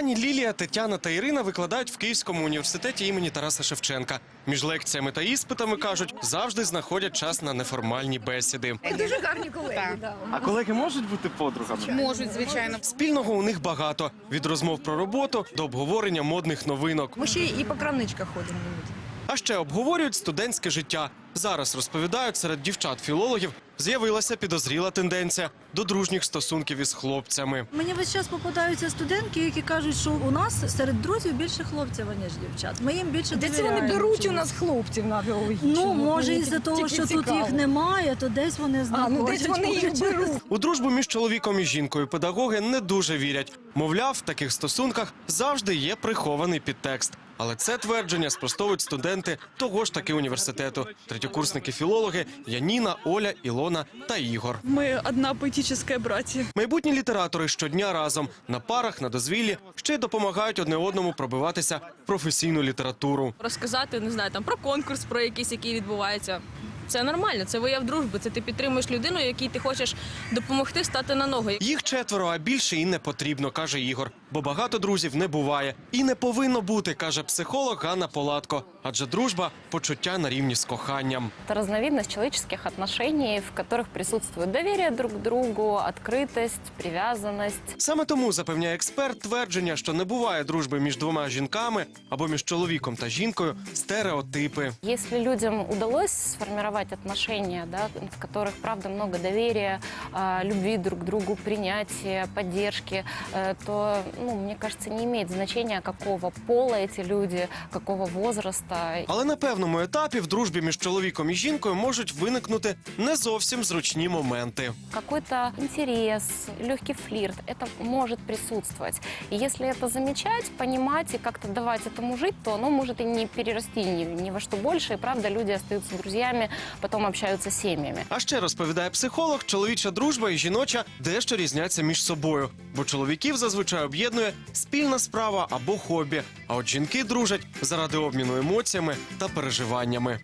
Пані Лілія, Тетяна та Ірина викладають в Київському університеті імені Тараса Шевченка. Між лекціями та іспитами кажуть, завжди знаходять час на неформальні бесіди. Дуже гарні колеги. А колеги можуть бути подругами? Можуть, звичайно. Спільного у них багато від розмов про роботу до обговорення модних новинок. Ми ще і по крамничках ходимо. А ще обговорюють студентське життя. Зараз розповідають, серед дівчат-філологів з'явилася підозріла тенденція до дружніх стосунків із хлопцями. Мені весь час попадаються студентки, які кажуть, що у нас серед друзів більше хлопців, ніж дівчат. Ми їм більше Де це вони беруть у нас хлопців на біологічному? Ну, може, Мені із-за того, що тут їх немає, то десь вони А, знаходять. ну десь вони їх беруть. У дружбу між чоловіком і жінкою педагоги не дуже вірять. Мовляв, в таких стосунках завжди є прихований підтекст. Але це твердження спростовують студенти того ж таки університету. Третьокурсники-філологи Яніна, Оля, Ілона та Ігор. Мы одна поэтическая братья. Майбутні літератори щодня разом на парах, на дозвіллі ще й допомагають одне одному пробиватися в професійну літературу. Розказати, не знаю, там про конкурс, про якийсь, який відбувається. Це нормально, це вияв дружби. Це ти підтримуєш людину, якій ти хочеш допомогти стати на ноги. Їх четверо, а більше і не потрібно, каже Ігор Бо багато друзів не буває. І не повинно бути, каже психолог Ганна Полатко. Адже дружба почуття на рівні з коханням. Это разновидность человеческих отношений, в которых присутствует доверие друг к другу, открытость, привязанность. Саме тому запевняє експерт твердження, що не буває дружби між двома жінками або між чоловіком та жінкою стереотипи. Если людям удалось сформировать отношения, да, в которых, правда, много доверия, а, любви друг к другу, принятия, поддержки, э, то, ну, мне кажется, не имеет значения, какого пола эти люди, какого возраста. Але на певному етапі в дружбі між чоловіком і жінкою можуть виникнути не зовсім зручні моменти. Какой-то интерес, легкий флирт, это может присутствовать. И если это замечать, понимать и как-то давать этому жить, то оно может и не перерасти ни, ни во что больше. И правда, люди остаются друзьями, потом общаются с семьями. А ще розповідає психолог, чоловіча дружба і жіноча дещо різняться між собою, бо чоловіків зазвичай об'єднує спільна справа або хобі. А от жінки дружать заради обміну емоціями та переживаннями.